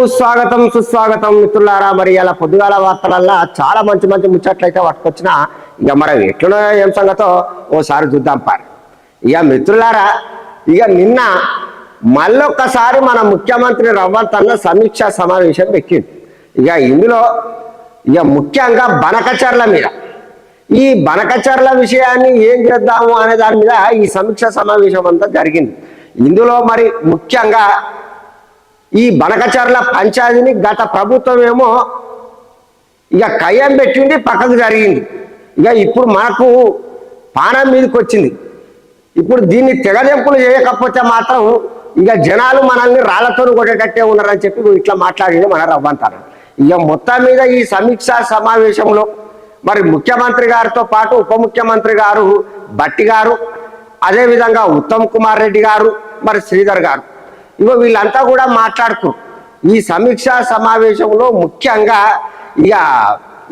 అందరికీ స్వాగతం సుస్వాగతం మిత్రులారా. మరి ఇలా పొద్దుగాల వార్తలల్లా చాలా మంచి మంచి ముచ్చట్లయితే పట్టుకొచ్చిన ఇక మరి ఎట్లనో ఏం సంగతో ఓసారి చూద్దాం పారు. ఇక మిత్రులారా ఇక నిన్న మళ్ళొక్కసారి మన ముఖ్యమంత్రి రవ్వంతన్న సమీక్షా సమావేశం పెట్టింది ఇక ఇందులో ఇక ముఖ్యంగా బనకచర్ల మీద. ఈ బనకచర్ల విషయాన్ని ఏం చేద్దాము అనే దాని మీద ఈ సమీక్ష సమావేశం అంతా జరిగింది. ఇందులో మరి ముఖ్యంగా ఈ బనకచర్ల పంచాయతీని గత ప్రభుత్వం ఏమో ఇక కయ్యం పెట్టింది పక్కకు జరిగింది. ఇక ఇప్పుడు మనకు పానం మీదకి వచ్చింది ఇప్పుడు దీన్ని తెగదెంపులు చేయకపోతే మాత్రం ఇక జనాలు మనల్ని రాళ్ళతో కొట్టేటట్టే ఉన్నారని చెప్పి ఇట్లా మాట్లాడింది మన రవ్వంతారు ఇక మొత్తం మీద ఈ సమీక్షా సమావేశంలో మరి ముఖ్యమంత్రి గారితో పాటు ఉప ముఖ్యమంత్రి గారు భట్టి గారు అదేవిధంగా ఉత్తమ్ కుమార్ రెడ్డి గారు మరి శ్రీధర్ గారు. ఇగో వీళ్ళంతా కూడా మాట్లాడుకు. ఈ సమీక్షా సమావేశంలో ముఖ్యంగా ఇక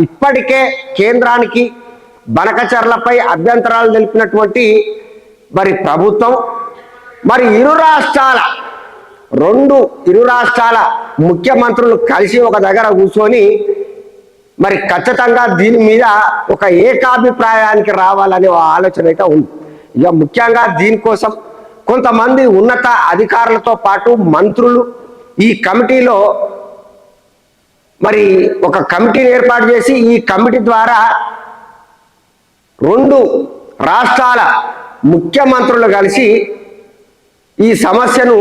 ఇప్పటికే కేంద్రానికి బనకచర్లపై అభ్యంతరాలు తెలిపినటువంటి మరి ప్రభుత్వం మరి ఇరు రాష్ట్రాల రెండు ఇరు రాష్ట్రాల ముఖ్యమంత్రులు కలిసి ఒక దగ్గర కూర్చొని మరి ఖచ్చితంగా దీని మీద ఒక ఏకాభిప్రాయానికి రావాలనే ఓ ఆలోచన అయితే ఉంది. ఇక ముఖ్యంగా దీనికోసం కొంతమంది ఉన్నత అధికారులతో పాటు మంత్రులు ఈ కమిటీలో మరి ఒక కమిటీని ఏర్పాటు చేసి ఈ కమిటీ ద్వారా రెండు రాష్ట్రాల ముఖ్యమంత్రులు కలిసి ఈ సమస్యను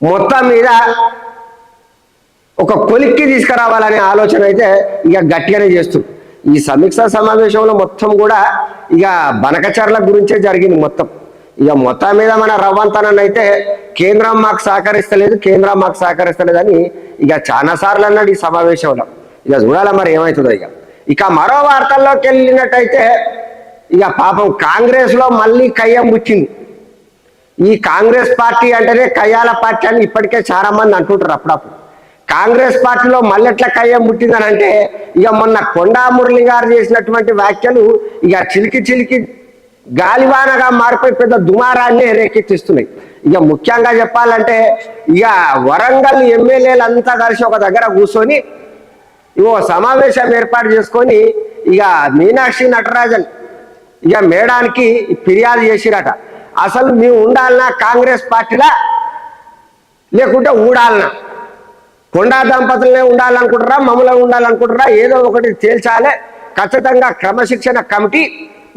మొత్తం మీద ఒక కొలిక్కి తీసుకురావాలనే ఆలోచన అయితే ఇక గట్టిగానే చేస్తుంది. ఈ సమీక్షా సమావేశంలో మొత్తం కూడా ఇక బనకచర్ల గురించే జరిగింది మొత్తం. ఇక మొత్తం మీద మన రవ్వంతనని అయితే కేంద్రం మాకు సహకరిస్తలేదు కేంద్రం మాకు సహకరిస్తలేదు అని ఇక చాలాసార్లు అన్నాడు ఈ సమావేశంలో. ఇక చూడాలి మరి ఏమవుతుందో ఇక. ఇక మరో వార్తల్లోకి వెళ్ళినట్టయితే ఇక పాపం కాంగ్రెస్లో మళ్ళీ కయ్యం పుచ్చింది ఈ కాంగ్రెస్ పార్టీ అంటేనే కయ్యాల పార్టీ అని ఇప్పటికే చాలా మంది అంటుంటారు అప్పుడప్పుడు. కాంగ్రెస్ పార్టీలో మళ్ళీ ఎట్లా కయ్యం పుట్టిందని అంటే ఇక మొన్న కొండా మురళి గారు చేసినటువంటి వ్యాఖ్యలు ఇక చిలికి చిలికి గాలివానగా మారిపోయి పెద్ద దుమారాన్ని రేకెత్తిస్తున్నాయి. ఇక ముఖ్యంగా చెప్పాలంటే ఇక వరంగల్ ఎమ్మెల్యేలంతా కలిసి ఒక దగ్గర కూర్చొని ఓ సమావేశం ఏర్పాటు చేసుకొని ఇక మీనాక్షి నటరాజన్ ఇక మేడానికి ఫిర్యాదు చేసిరట. అసలు మేము ఉండాలన్నా కాంగ్రెస్ పార్టీలా? లేకుంటే ఊడాలనా? కొండా దంపతులనే ఉండాలనుకుంటారా మమ్మల్ని ఉండాలనుకుంటారా ఏదో ఒకటి తేల్చాలి. ఖచ్చితంగా క్రమశిక్షణ కమిటీ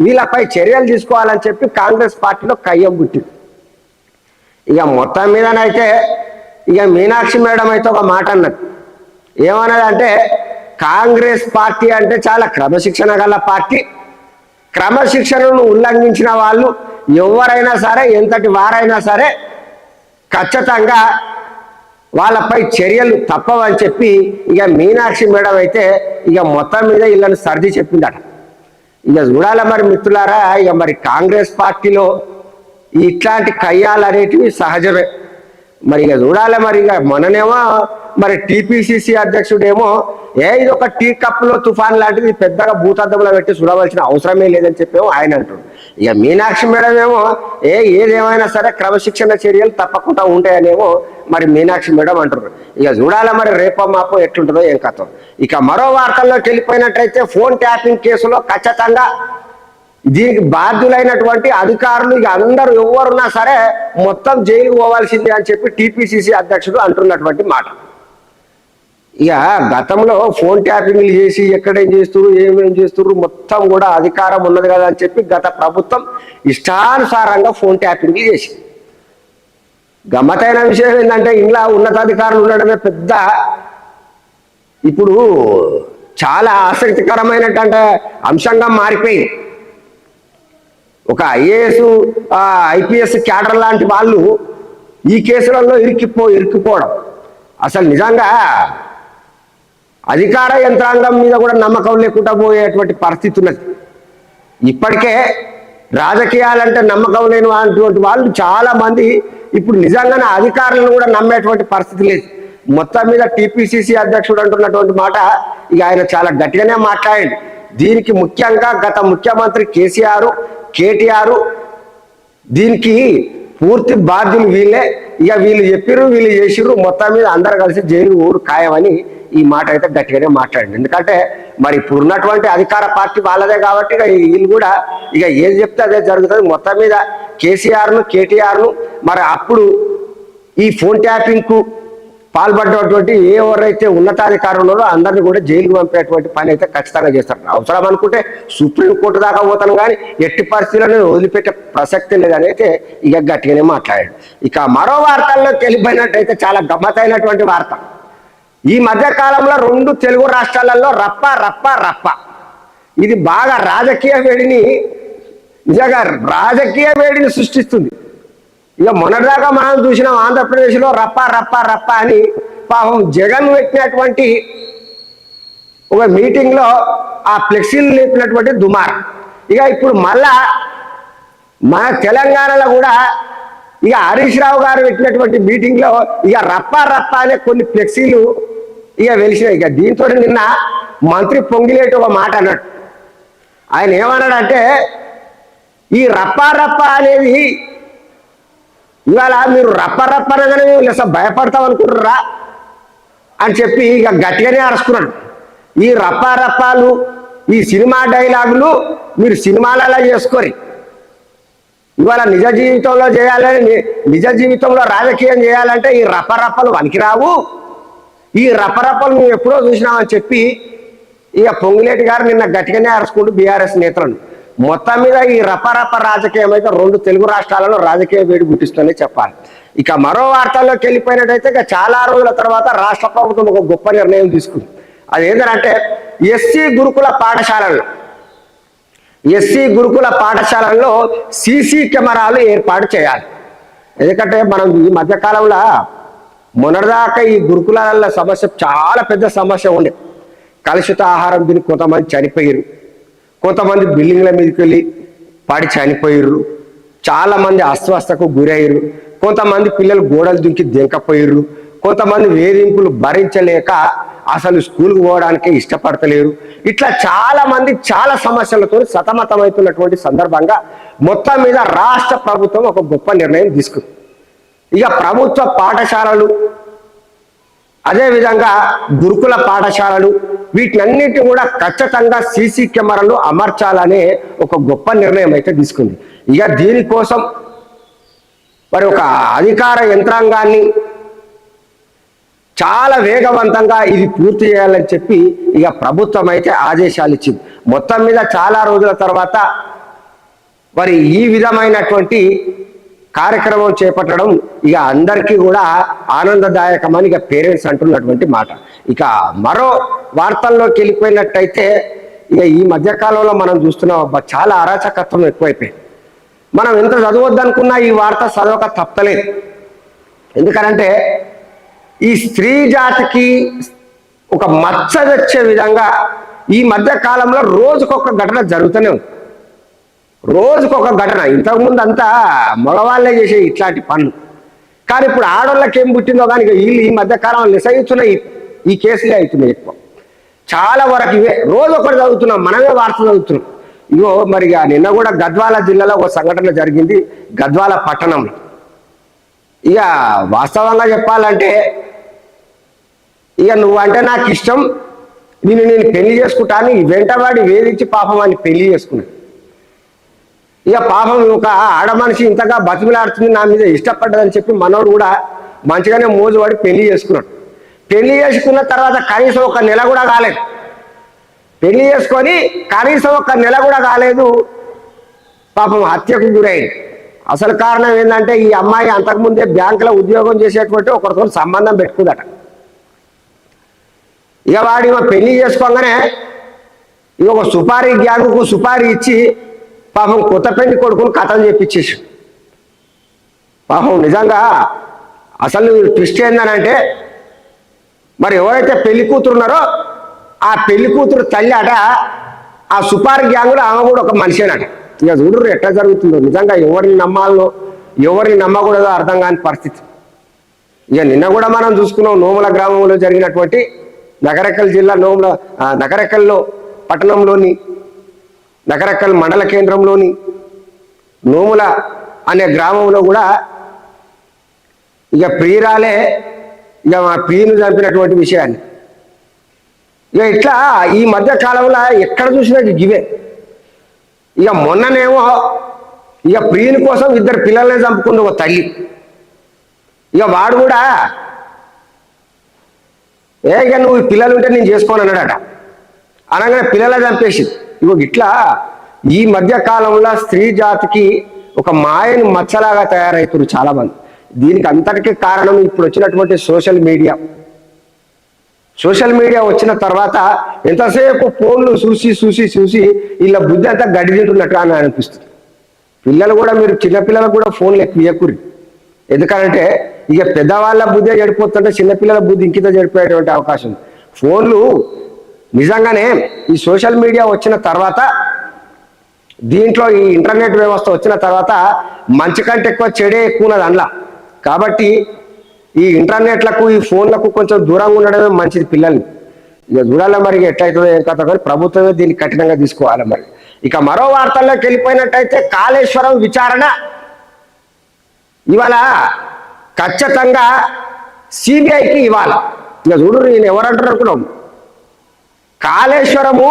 వీళ్ళపై చర్యలు తీసుకోవాలని చెప్పి కాంగ్రెస్ పార్టీలో కయ్యం పుట్టింది. ఇక మొత్తం మీదనైతే ఇక మీనాక్షి మేడం అయితే ఒక మాట అన్నది. ఏమన్నది అంటే కాంగ్రెస్ పార్టీ అంటే చాలా క్రమశిక్షణ గల పార్టీ. క్రమశిక్షణను ఉల్లంఘించిన వాళ్ళు ఎవరైనా సరే ఎంతటి వారైనా సరే ఖచ్చితంగా వాళ్ళపై చర్యలు తప్పవని చెప్పి ఇక మీనాక్షి మేడం అయితే ఇక మొత్తం మీద వీళ్ళని సర్ది చెప్పిందట. ఇక చూడాలి మరి మిత్రులారా ఇక మరి కాంగ్రెస్ పార్టీలో ఇట్లాంటి కయ్యాలు అనేటివి సహజమే. మరి ఇక చూడాలి మరి ఇక మొన్ననేమో మరి టీపీసీసీ అధ్యక్షుడేమో ఏ ఇది ఒక టీ కప్పులో తుఫాన్ లాంటిది పెద్దగా భూతద్దంలో పెట్టి చూడవలసిన అవసరమే లేదని చెప్పేమో ఆయన అంటాడు ఇక మీనాక్షి మేడం ఏమో ఏ ఏదేమైనా సరే క్రమశిక్షణ చర్యలు తప్పకుండా ఉంటాయనేమో మరి మీనాక్షి మేడం అంటారు ఇక చూడాలా మరి రేపో మాపో ఎట్లుంటుందో ఏం కథ. ఇక మరో వార్తల్లోకి వెళ్ళిపోయినట్టయితే ఫోన్ ట్యాపింగ్ కేసులో ఖచ్చితంగా దీనికి బాధ్యులైనటువంటి అధికారులు ఇక అందరూ ఎవరున్నా సరే మొత్తం జైలు పోవాల్సిందే అని చెప్పి టీపీసీసీ అధ్యక్షుడు అంటున్నటువంటి మాట. ఇక గతంలో ఫోన్ ట్యాపింగ్లు చేసి ఎక్కడేం చేస్తున్నారు ఏమేం చేస్తున్నారు మొత్తం కూడా అధికారం ఉన్నది కదా అని చెప్పి గత ప్రభుత్వం ఇష్టానుసారంగా ఫోన్ ట్యాపింగ్లు చేసి గమ్మతైన విషయం ఏంటంటే ఇంట్లో ఉన్నతాధికారులు ఉండడమే పెద్ద ఇప్పుడు చాలా ఆసక్తికరమైనటువంటి అంశంగా మారిపోయింది. ఒక ఐఏఎస్ ఐపీఎస్ క్యాడర్ లాంటి వాళ్ళు ఈ కేసులలో ఇరికిపో ఇరికిపోవడం అసలు నిజంగా అధికార యంత్రాంగం మీద కూడా నమ్మకం లేకుండా పోయేటువంటి పరిస్థితి ఉన్నది. ఇప్పటికే రాజకీయాలంటే నమ్మకం లేని అటువంటి వాళ్ళు చాలామంది ఇప్పుడు నిజంగానే అధికారులను కూడా నమ్మేటువంటి పరిస్థితి లేదు. మొత్తం మీద టీపీసీసీ అధ్యక్షుడు అంటున్నటువంటి మాట ఇక ఆయన చాలా గట్టిగానే మాట్లాడండి. దీనికి ముఖ్యంగా గత ముఖ్యమంత్రి కేసీఆర్ కేటీఆర్ దీనికి పూర్తి బాధ్యులు వీళ్ళే. ఇక వీళ్ళు చెప్పిర్రు వీళ్ళు చేసిర్రు మొత్తం మీద అందరు కలిసి జైలు ఊరు ఖాయమని ఈ మాట అయితే గట్టిగానే మాట్లాడండి. ఎందుకంటే మరి ఇప్పుడు ఉన్నటువంటి అధికార పార్టీ వాళ్ళదే కాబట్టి ఇక వీళ్ళు కూడా ఇక ఏది చెప్తే అదే జరుగుతుంది. మొత్తం మీద కేసీఆర్ను కేటీఆర్ను మరి అప్పుడు ఈ ఫోన్ ట్యాపింగ్కు పాల్పడ్డటువంటి ఎవరైతే ఉన్నతాధికారులు ఉన్నారో అందరిని కూడా జైలుకు పంపేటువంటి పని అయితే ఖచ్చితంగా చేస్తారు. అవసరం అనుకుంటే సుప్రీంకోర్టు దాకా పోతాను కానీ ఎట్టి పరిస్థితులను వదిలిపెట్టే ప్రసక్తి లేదని అయితే ఇక గట్టిగానే మాట్లాడాడు. ఇక మరో వార్తల్లో వెళ్ళిపోయినట్టయితే చాలా గమ్మతైనటువంటి వార్త. ఈ మధ్య కాలంలో రెండు తెలుగు రాష్ట్రాలలో రప్ప రప్ప రప్ప. ఇది బాగా రాజకీయ వేడిని నిజంగా రాజకీయ వేడిని సృష్టిస్తుంది. ఇక మొన్నటిదాకా మనం చూసినాం ఆంధ్రప్రదేశ్లో రప్ప రప్ప రప్ప అని పాపం జగన్ పెట్టినటువంటి ఒక మీటింగ్లో ఆ ఫ్లెక్సీలు లేపినటువంటి దుమార్. ఇక ఇప్పుడు మళ్ళా మన తెలంగాణలో కూడా ఇక హరీష్ రావు గారు పెట్టినటువంటి మీటింగ్లో ఇక రప్ప రప్ప అనే కొన్ని ఫ్లెక్సీలు ఇక వెలిసినాయి. ఇక దీంతో నిన్న మంత్రి పొంగిలేటి ఒక మాట అన్నాడు. ఆయన ఏమన్నాడంటే ఈ రప్పారప్ప అనేది ఇవాళ మీరు రప్పారప్ప రప్ప అనగానే వీళ్ళు భయపడతాం అనుకుంటారా అని చెప్పి ఇక గట్టిగానే అరుచుకున్నాడు ఈ రప్పారప్పాలు ఈ సినిమా డైలాగులు మీరు సినిమాలలో చేసుకోరి ఇవాళ నిజ జీవితంలో చేయాలని నిజ జీవితంలో రాజకీయం చేయాలంటే ఈ రప్పరప్పలు పనికిరావు. ఈ రప్పరప్పలు నువ్వు ఎప్పుడో చూసినావని చెప్పి ఇక పొంగులేటి గారు నిన్న గట్టిగానే అరుచుకుంటూ బీఆర్ఎస్ నేతలను. మొత్తం మీద ఈ రపరప రాజకీయం అయితే రెండు తెలుగు రాష్ట్రాలలో రాజకీయ వేడి పుట్టిస్తుందని చెప్పాలి. ఇక మరో వార్తల్లోకి వెళ్ళిపోయినట్టయితే ఇక చాలా రోజుల తర్వాత రాష్ట్ర ప్రభుత్వం ఒక గొప్ప నిర్ణయం తీసుకుంది. అది ఏంటంటే ఎస్సీ గురుకుల పాఠశాలలు ఎస్సీ గురుకుల పాఠశాలల్లో సీసీ కెమెరాలు ఏర్పాటు చేయాలి. ఎందుకంటే మనం ఈ మధ్యకాలంలో మొన్నటిదాకా ఈ గురుకులాల సమస్య చాలా పెద్ద సమస్య ఉండే. కలుషిత ఆహారం తిని కొంతమంది చనిపోయారు కొంతమంది బిల్డింగ్ల మీదకి వెళ్ళి పడి చనిపోయారు చాలామంది అస్వస్థకు గురయ్యారు కొంతమంది పిల్లలు గోడలు దుంకి దెంకపోయారు కొంతమంది వేధింపులు భరించలేక అసలు స్కూల్కి పోవడానికి ఇష్టపడతలేరు. ఇట్లా చాలా మంది చాలా సమస్యలతో సతమతమవుతున్నటువంటి సందర్భంగా మొత్తం మీద రాష్ట్ర ప్రభుత్వం ఒక గొప్ప నిర్ణయం తీసుకుంది. ఇక ప్రభుత్వ పాఠశాలలు అదేవిధంగా గురుకుల పాఠశాలలు వీటినన్నిటి కూడా ఖచ్చితంగా సీసీ కెమెరాలు అమర్చాలనే ఒక గొప్ప నిర్ణయం అయితే తీసుకుంది. ఇక దీనికోసం మరి ఒక అధికార యంత్రాంగాన్ని చాలా వేగవంతంగా ఇది పూర్తి చేయాలని చెప్పి ఇక ప్రభుత్వం అయితే ఆదేశాలు ఇచ్చింది. మొత్తం మీద చాలా రోజుల తర్వాత మరి ఈ విధమైనటువంటి కార్యక్రమం చేపట్టడం ఇక అందరికీ కూడా ఆనందదాయకమని ఇక పేరెంట్స్ అంటున్నటువంటి మాట. ఇక మరో వార్తల్లోకి వెళ్ళిపోయినట్టయితే ఇక ఈ మధ్యకాలంలో మనం చూస్తున్నాం అబ్బా, చాలా అరాచకత్వం ఎక్కువైపోయింది. మనం ఎంత చదవద్దనుకున్నా ఈ వార్త చదవక తప్పలేదు. ఎందుకనంటే ఈ స్త్రీ జాతికి ఒక మచ్చ తెచ్చే విధంగా ఈ మధ్య కాలంలో రోజుకొక ఘటన జరుగుతూనే ఉంది. రోజుకొక ఘటన. ఇంతకుముందు అంతా మగవాళ్ళే చేసే ఇట్లాంటి పనులు. కానీ ఇప్పుడు ఆడవాళ్ళకి ఏం పుట్టిందో కానీ ఇక వీళ్ళు ఈ మధ్యకాలం నిసగిస్తున్నాయి ఈ కేసులే అవుతున్నాయి ఎక్కువ. చాలా వరకు ఇవే. రోజు ఒకటి చదువుతున్నాం మనమే వార్త చదువుతున్నాం. ఇగో మరి నిన్న కూడా గద్వాల జిల్లాలో ఒక సంఘటన జరిగింది గద్వాల పట్టణంలో ఇక వాస్తవంగా చెప్పాలంటే ఇక నువ్వంటే నాకు ఇష్టం నేను నేను పెళ్ళి చేసుకుంటాను ఈ వెంటవాడి వేధించి పాపం అని పెళ్ళి చేసుకున్నాను ఇక పాపం ఒక ఆడ మనిషి ఇంతగా బతిమిలాడుతుంది నా మీద ఇష్టపడ్డదని చెప్పి మనోడు కూడా మంచిగానే మోజువాడి పెళ్ళి చేసుకున్నాడు. పెళ్ళి చేసుకున్న తర్వాత కనీసం ఒక నెల కూడా కాలేదు. పెళ్ళి చేసుకొని కనీసం ఒక నెల కూడా కాలేదు. పాపం హత్యకు గురైంది. అసలు కారణం ఏంటంటే ఈ అమ్మాయి అంతకుముందే బ్యాంకులో ఉద్యోగం చేసేటువంటి ఒకరితో సంబంధం పెట్టుకుందట. ఇక వాడి పెళ్ళి చేసుకోగానే ఇక ఒక సుపారీ గ్యాంగుకు సుపారీ ఇచ్చి పాపం కొత్త పెళ్ళి కొడుకుని కథలు చెప్పించేసి. పాపం నిజంగా అసలు ట్విస్ట్ ఏందనంటే మరి ఎవరైతే పెళ్ళి కూతురు ఉన్నారో ఆ పెళ్ళి కూతురు తల్లి అట ఆ సుపారీ గ్యాంగ్లో ఆమె కూడా ఒక మనిషేనట. ఇక చూడరు ఎట్లా జరుగుతుందో. నిజంగా ఎవరిని నమ్మాలో ఎవరిని నమ్మకూడదో అర్థం కాని పరిస్థితి. ఇక నిన్న కూడా మనం చూసుకున్నాం నోముల గ్రామంలో జరిగినటువంటి నగరకల్ జిల్లా నోముల ఆ, నగరకల్లో పట్టణంలోని నగరకల్ మండల కేంద్రంలోని నోముల అనే గ్రామంలో కూడా ఇక ప్రియురాలే ఇక మా ప్రియును చంపినటువంటి విషయాన్ని. ఇక ఇట్లా ఈ మధ్య కాలంలో ఎక్కడ చూసినా గివే ఇక మొన్ననేమో ఇక ప్రియుని కోసం ఇద్దరు పిల్లల్ని చంపుకుంది ఒక తల్లి. ఇక వాడు కూడా ఏ ఇక నువ్వు పిల్లలు ఉంటే నేను చేసుకోను అన్నాడట అనగానే పిల్లలే చంపేసి ఇగో ఇట్లా ఈ మధ్య కాలంలో స్త్రీ జాతికి ఒక మాయను మచ్చలాగా తయారవుతున్నారు చాలా మంది దీనికి అంతటికీ కారణం ఇప్పుడు వచ్చినటువంటి సోషల్ మీడియా. సోషల్ మీడియా వచ్చిన తర్వాత ఎంతసేపు ఫోన్లు చూసి చూసి చూసి వీళ్ళ బుద్ధి అంతా గడిదింటున్నట్టు అని అనిపిస్తుంది. పిల్లలు కూడా మీరు చిన్నపిల్లలకు కూడా ఫోన్లు ఎక్కువ ఇవ్వకూరి ఎందుకంటే ఇక పెద్దవాళ్ళ బుద్ధి చెడిపోతుంటే చిన్నపిల్లల బుద్ధి ఇంకిత చెడిపోయేటువంటి అవకాశం. ఫోన్లు నిజంగానే ఈ సోషల్ మీడియా వచ్చిన తర్వాత దీంట్లో ఈ ఇంటర్నెట్ వ్యవస్థ వచ్చిన తర్వాత మంచి కంటే ఎక్కువ చెడే ఎక్కువ ఉన్నది అందులో. కాబట్టి ఈ ఇంటర్నెట్లకు ఈ ఫోన్లకు కొంచెం దూరంగా ఉండడమే మంచిది పిల్లల్ని. ఇక చూడాలి మరి ఎట్లయితుందో ఏం కథ కానీ ప్రభుత్వమే దీన్ని కఠినంగా తీసుకోవాలి మరి. ఇక మరో వార్తల్లోకి వెళ్ళిపోయినట్టయితే కాళేశ్వరం విచారణ. ఇవాళ ఖచ్చితంగా సిబిఐకి ఇవ్వాలి. ఇక చూడు నేను ఎవరంటారు అనుకున్నాం? కాళేశ్వరము.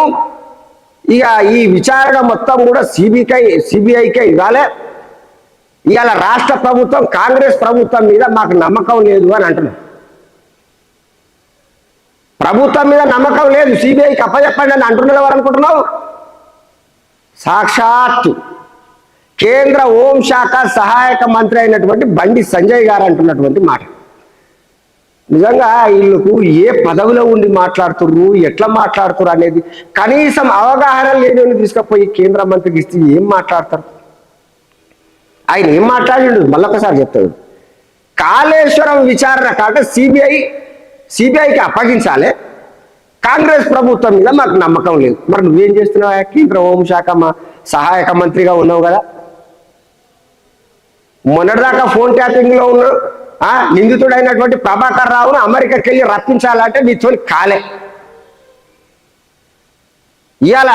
ఇక ఈ విచారణ మొత్తం కూడా సిబిఐ సిబిఐకే ఇవ్వాలి. ఇవాళ రాష్ట్ర ప్రభుత్వం కాంగ్రెస్ ప్రభుత్వం మీద మాకు నమ్మకం లేదు అని అంటున్నాం. ప్రభుత్వం మీద నమ్మకం లేదు సిబిఐకి అప్పచెప్పండి అని అంటున్నారు అనుకుంటున్నావు? సాక్షాత్తు కేంద్ర హోంశాఖ సహాయక మంత్రి అయినటువంటి బండి సంజయ్ గారు అంటున్నటువంటి మాట. నిజంగా వీళ్ళకు ఏ పదవిలో ఉండి మాట్లాడుతుర్రు ఎట్లా మాట్లాడుతుర్రు అనేది కనీసం అవగాహన లేని తీసుకుపోయి కేంద్ర మంత్రికి ఇస్తే ఏం మాట్లాడతారు? ఆయన ఏం మాట్లాడిండు? మళ్ళొకసారి చెప్తాడు. కాళేశ్వరం విచారణ కాక సిబిఐ సిబిఐకి అప్పగించాలి. కాంగ్రెస్ ప్రభుత్వం మీద మాకు నమ్మకం లేదు. మరి నువ్వేం చేస్తున్నావు? కేంద్ర హోంశాఖ మా సహాయక మంత్రిగా ఉన్నావు కదా. మొన్నటిదాకా ఫోన్ ట్యాపింగ్లో ఉన్న ఆ, నిందితుడైనటువంటి ప్రభాకర్ రావును అమెరికాకి వెళ్ళి రప్పించాలంటే మీతో కాలే. ఇవాళ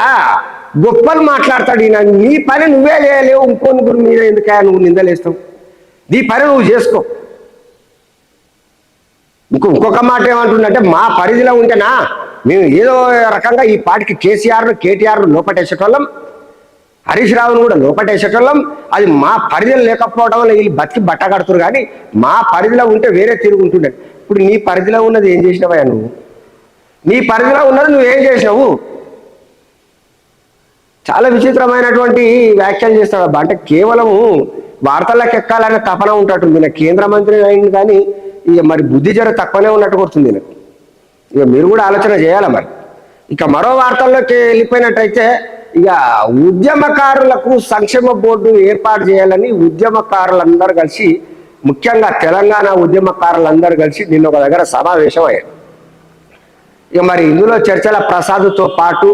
గొప్పలు మాట్లాడతాడు ఈయన. నీ పని నువ్వే చేయలేవు ఇంకోని గురి మీద ఎందుక నువ్వు నిందలేస్తావు? నీ పని నువ్వు చేసుకో. ఇంకో ఇంకొక మాట ఏమంటుందంటే మా పరిధిలో ఉంటేనా మేము ఏదో రకంగా ఈ పాటికి కేసీఆర్ను కేటీఆర్ను లోపటేసేటోళ్ళం హరీష్ రావును కూడా లోపటేసేటోళ్ళం. అది మా పరిధిలో లేకపోవడం వల్ల వీళ్ళు బతికి బట్ట కడుతురు కానీ మా పరిధిలో ఉంటే వేరే తిరుగుంటుండే ఇప్పుడు నీ పరిధిలో ఉన్నది ఏం చేసినావయ్యా నువ్వు? నీ పరిధిలో ఉన్నది నువ్వేం చేసినావు? చాలా విచిత్రమైనటువంటి వ్యాఖ్యలు చేస్తాడు అబ్బా. అంటే కేవలము వార్తలకు ఎక్కాలనే తపన ఉంటట్టుంది. ఈయన కేంద్ర మంత్రి అయింది కానీ ఇక మరి బుద్ధి జర తక్కువనే ఉన్నట్టు కొడుతుంది ఈయనకు. ఇక మీరు కూడా ఆలోచన చేయాలి మరి? ఇక మరో వార్తల్లోకి వెళ్ళిపోయినట్టయితే ఇక ఉద్యమకారులకు సంక్షేమ బోర్డు ఏర్పాటు చేయాలని ఉద్యమకారులందరూ కలిసి ముఖ్యంగా తెలంగాణ ఉద్యమకారులందరూ కలిసి నిన్న ఒక దగ్గర సమావేశం అయ్యారు. ఇక మరి ఇందులో చర్చల ప్రసాద్తో పాటు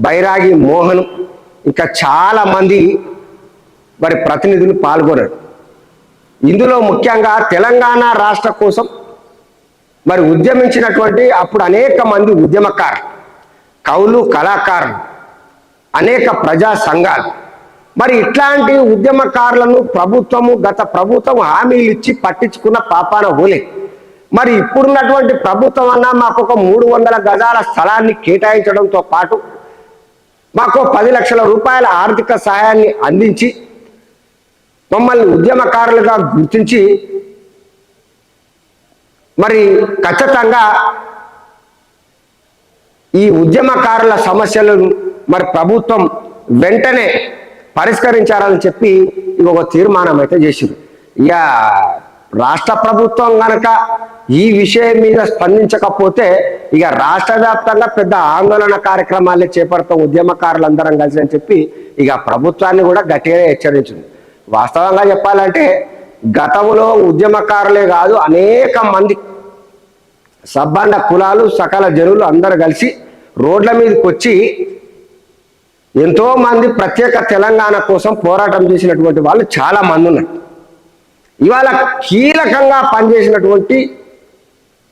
బైరాగి మోహన్ ఇంకా చాలా మంది మరి ప్రతినిధులు పాల్గొన్నారు. ఇందులో ముఖ్యంగా తెలంగాణ రాష్ట్ర కోసం మరి ఉద్యమించినటువంటి అప్పుడు అనేక మంది ఉద్యమకారులు కవులు కళాకారులు అనేక ప్రజా సంఘాలు. మరి ఇట్లాంటి ఉద్యమకారులను ప్రభుత్వము గత ప్రభుత్వం హామీలు ఇచ్చి పట్టించుకున్న పాపాన ఓలే మరి ఇప్పుడున్నటువంటి ప్రభుత్వం అన్నా మాకు ఒక మూడు వందల గజాల స్థలాన్ని కేటాయించడంతో పాటు మాకు పది లక్షల రూపాయల ఆర్థిక సహాయాన్ని అందించి మమ్మల్ని ఉద్యమకారులుగా గుర్తించి మరి ఖచ్చితంగా ఈ ఉద్యమకారుల సమస్యలను మరి ప్రభుత్వం వెంటనే పరిష్కరించాలని చెప్పి ఇక ఒక తీర్మానం అయితే చేసింది. ఇక రాష్ట్ర ప్రభుత్వం కనుక ఈ విషయం మీద స్పందించకపోతే ఇక రాష్ట్ర వ్యాప్తంగా పెద్ద ఆందోళన కార్యక్రమాలే చేపడతాం ఉద్యమకారులందరం కలిసి అని చెప్పి ఇక ప్రభుత్వాన్ని కూడా గట్టిగా హెచ్చరించింది. వాస్తవంగా చెప్పాలంటే గతంలో ఉద్యమకారులే కాదు అనేక మంది సబ్బండ కులాలు సకల జనులు అందరు కలిసి రోడ్ల మీదకి వచ్చి ఎంతో మంది ప్రత్యేక తెలంగాణ కోసం పోరాటం చేసినటువంటి వాళ్ళు చాలా మంది ఉన్నారు. ఇవాళ కీలకంగా పనిచేసినటువంటి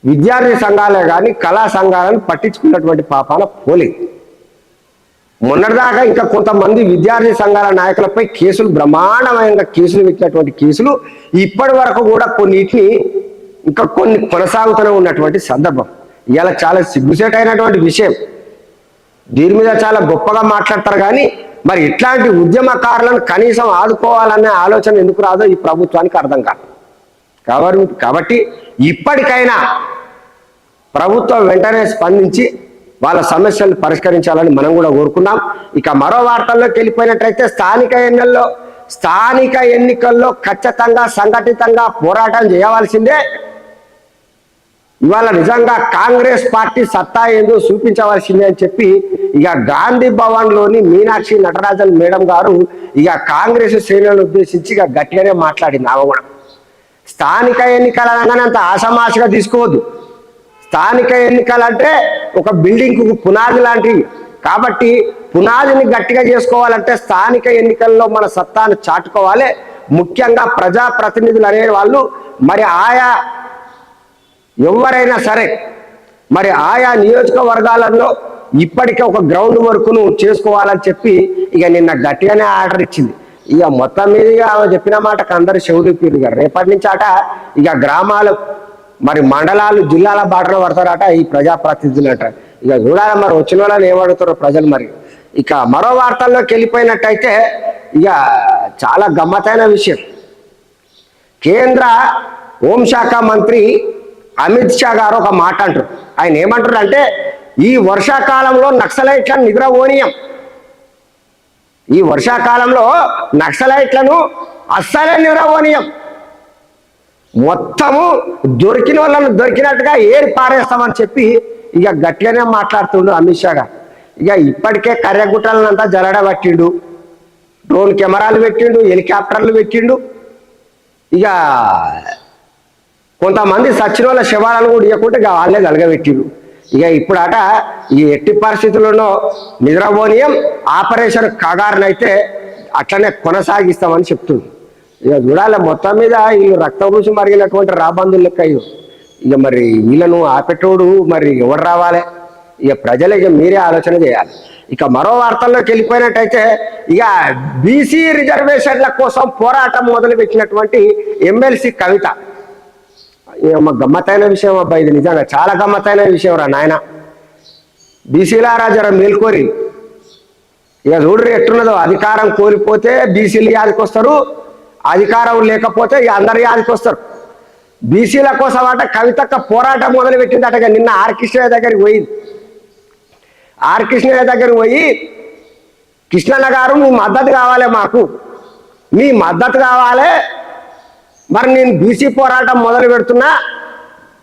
విద్యార్థి సంఘాలే కానీ కళా సంఘాలను పట్టించుకున్నటువంటి పాపాన పోలేదు. మొన్నటిదాకా ఇంకా కొంతమంది విద్యార్థి సంఘాల నాయకులపై కేసులు బ్రహ్మాండమైన కేసులు పెట్టినటువంటి కేసులు ఇప్పటి వరకు కూడా కొన్నిటిని ఇంకా కొన్ని కొనసాగుతూనే ఉన్నటువంటి సందర్భం. ఇవాళ చాలా సిగ్గుసేటైనటువంటి విషయం. దీని మీద చాలా గొప్పగా మాట్లాడతారు కానీ మరి ఇట్లాంటి ఉద్యమకారులను కనీసం ఆదుకోవాలనే ఆలోచన ఎందుకు రాదో ఈ ప్రభుత్వానికి అర్థం కాదు. కాబట్టి కాబట్టి ఇప్పటికైనా ప్రభుత్వం వెంటనే స్పందించి వాళ్ళ సమస్యలు పరిష్కరించాలని మనం కూడా కోరుకున్నాం. ఇక మరో వార్తల్లోకి వెళ్ళిపోయినట్లయితే స్థానిక ఎన్నికల్లో స్థానిక ఎన్నికల్లో ఖచ్చితంగా సంఘటితంగా పోరాటం చేయవలసిందే ఇవాళ నిజంగా కాంగ్రెస్ పార్టీ సత్తా ఏందో చూపించవలసిందే అని చెప్పి ఇక గాంధీ భవన్లోని మీనాక్షి నటరాజన్ మేడం గారు ఇక కాంగ్రెస్ శ్రేణులను ఉద్దేశించి ఇక గట్టిగానే మాట్లాడింది ఆమె కూడా. స్థానిక ఎన్నికలు అనగానే అంత ఆషమాషగా తీసుకోవద్దు. స్థానిక ఎన్నికలు అంటే ఒక బిల్డింగ్ పునాది లాంటివి. కాబట్టి పునాదిని గట్టిగా చేసుకోవాలంటే స్థానిక ఎన్నికల్లో మన సత్తాను చాటుకోవాలి. ముఖ్యంగా ప్రజాప్రతినిధులు అనే వాళ్ళు మరి ఆయా ఎవరైనా సరే మరి ఆయా నియోజకవర్గాలలో ఇప్పటికే ఒక గ్రౌండ్ వర్క్ను చేసుకోవాలని చెప్పి ఇక నిన్న గట్టిగానే ఆర్డర్ ఇచ్చింది. ఇక మొత్తం మీదుగా ఆమె చెప్పిన మాటకు అందరు చెవుడిపోయారు ఇక. రేపటి నుంచి అట ఇక గ్రామాలు మరి మండలాలు జిల్లాల బాటలో పడతారట ఈ ప్రజాప్రతినిధులు అంట. ఇక చూడాలి మరి వచ్చిన వాళ్ళని ఏమడుగుతారో ప్రజలు మరి. ఇక మరో వార్తల్లోకి వెళ్ళిపోయినట్టయితే ఇక చాలా గమ్మతైన విషయం. కేంద్ర హోంశాఖ మంత్రి అమిత్ షా గారు ఒక మాట అంటారు. ఆయన ఏమంటారు అంటే ఈ వర్షాకాలంలో నక్సలైట్లను నిద్రపోనీయం. ఈ వర్షాకాలంలో నక్సలైట్లను అస్సలే నిద్రపోనీయం. మొత్తము దొరికిన వాళ్ళను దొరికినట్టుగా ఏరి పారేస్తామని చెప్పి ఇక గట్టిగానే మాట్లాడుతుండు అమిత్ షా గారు. ఇక ఇప్పటికే కర్రగుట్టలనంతా జలడ పట్టిండు. డ్రోన్ కెమెరాలు పెట్టిండు హెలికాప్టర్లు పెట్టిండు. ఇక కొంతమంది సచ్చిన వాళ్ళ శవాలను కూడా ఇవ్వకుంటే ఇక వాళ్ళే కలగబెట్టిరు ఇక ఇప్పుడట ఈ ఎట్టి పరిస్థితుల్లోనో నిద్రపోనీయం ఆపరేషన్ కగారనైతే అట్లనే కొనసాగిస్తామని చెప్తుంది ఇక చూడాలి మొత్తం మీద వీళ్ళు రక్తం రుచి మరిగినటువంటి రాబందులు లెక్క ఇక మరి వీళ్ళను ఆపెట్టోడు మరి ఎవరు రావాలి? ఇక ప్రజలు ఇక మీరే ఆలోచన చేయాలి. ఇక మరో వార్తల్లోకి వెళ్ళిపోయినట్టయితే ఇక బీసీ రిజర్వేషన్ల కోసం పోరాటం మొదలుపెట్టినటువంటి ఎమ్మెల్సీ కవిత. ఏమో గమ్మత్తైన విషయం అబ్బా ఇది నిజంగా. చాలా గమ్మత్తైన విషయం రా నాయన. బీసీలారా జర మేల్కోరి. ఇక చూడరు ఎట్టున్నదో అధికారం కోల్పోతే బీసీలు యాదికి వస్తారు. అధికారం లేకపోతే ఇక అందరు యాదికి వస్తారు. బీసీల కోసం అట కవితక్క పోరాటం మొదలు అటగా నిన్న ఆర్కృష్ణయ్య దగ్గరికి పోయింది ఆర్కృష్ణయ్య దగ్గరికి పోయి కృష్ణన్న గారు మీ మద్దతు కావాలి మాకు. మీ మద్దతు కావాలి మరి నేను బీసీ పోరాటం మొదలు పెడుతున్నా.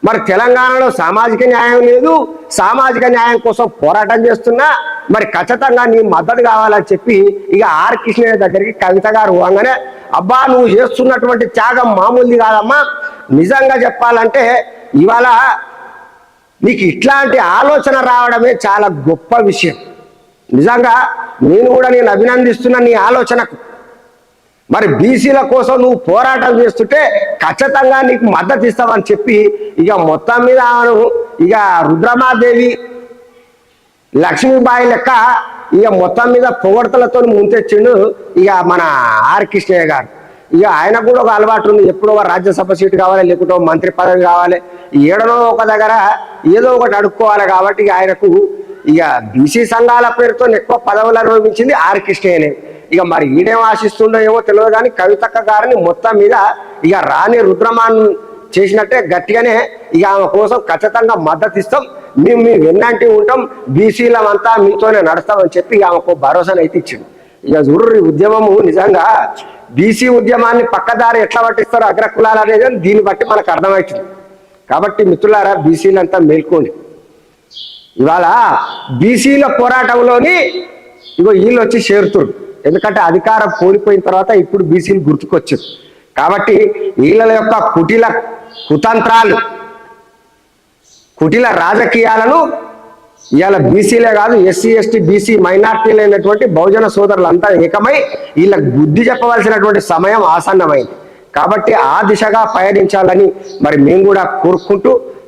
మరి తెలంగాణలో సామాజిక న్యాయం లేదు. సామాజిక న్యాయం కోసం పోరాటం చేస్తున్నా. మరి ఖచ్చితంగా నీ మద్దతు కావాలని చెప్పి ఇక ఆర్ కృష్ణయ్య దగ్గరికి కవిత గారు పోగానే అబ్బా నువ్వు చేస్తున్నటువంటి త్యాగం మామూలుది కాదమ్మా. నిజంగా చెప్పాలంటే ఇవాళ నీకు ఇట్లాంటి ఆలోచన రావడమే చాలా గొప్ప విషయం. నిజంగా నేను కూడా నేను అభినందిస్తున్నా నీ ఆలోచనకు మరి బీసీల కోసం నువ్వు పోరాటం చేస్తుంటే ఖచ్చితంగా నీకు మద్దతు ఇస్తామని చెప్పి ఇక మొత్తం మీద ఇక రుద్రమాదేవి లక్ష్మీబాయి లెక్క ఇక మొత్తం మీద పొగడతలతో ముంతెచ్చిండు ఇక మన ఆర్ కృష్ణయ్య గారు. ఇక ఆయన కూడా ఒక అలవాటు ఉంది ఎప్పుడో ఒక రాజ్యసభ సీటు కావాలి లేకుంటే ఒక మంత్రి పదవి కావాలి. ఏడనో ఒక దగ్గర ఏదో ఒకటి అడుక్కోవాలి కాబట్టి ఆయనకు ఇక బీసీ సంఘాల పేరుతో ఎక్కువ పదవులు అనుభవించింది ఆర్ కృష్ణయ్యనే. ఇక మరి ఈడేం ఆశిస్తుండో ఏమో తెలియదు కానీ కవితక్క గారిని మొత్తం మీద ఇక రాణి రుద్రమాన్ చేసినట్టే గట్టిగానే ఇక ఆమె కోసం ఖచ్చితంగా మద్దతు ఇస్తాం. మేము మీ వెన్నంటి ఉంటాం. బీసీలమంతా మీతోనే నడుస్తామని చెప్పి ఇక ఆమెకు భరోసాను అయితే ఇచ్చిండు. ఇక చూడు ఉద్యమము నిజంగా బీసీ ఉద్యమాన్ని పక్కదారి ఎట్లా పట్టిస్తారో అగ్ర కులాలు అనేది దీన్ని బట్టి మనకు అర్థమవుతుంది. కాబట్టి మిత్రులారా బీసీలంతా మేల్కోండి. ఇవాళ బీసీల పోరాటంలోని ఇగో వీళ్ళు వచ్చి చేరుతుడు ఎందుకంటే అధికారం కోల్పోయిన తర్వాత ఇప్పుడు బీసీలు గుర్తుకొచ్చారు. కాబట్టి వీళ్ళ యొక్క కుటిల కుతంత్రాలు కుటిల రాజకీయాలను ఇవాళ బీసీలే కాదు ఎస్సీ ఎస్టీ బీసీ మైనార్టీలైనటువంటి బహుజన సోదరులంతా ఏకమై వీళ్ళకి బుద్ధి చెప్పవలసినటువంటి సమయం ఆసన్నమైంది. కాబట్టి ఆ దిశగా పయనించాలని మరి మేము కూడా కోరుకుంటూ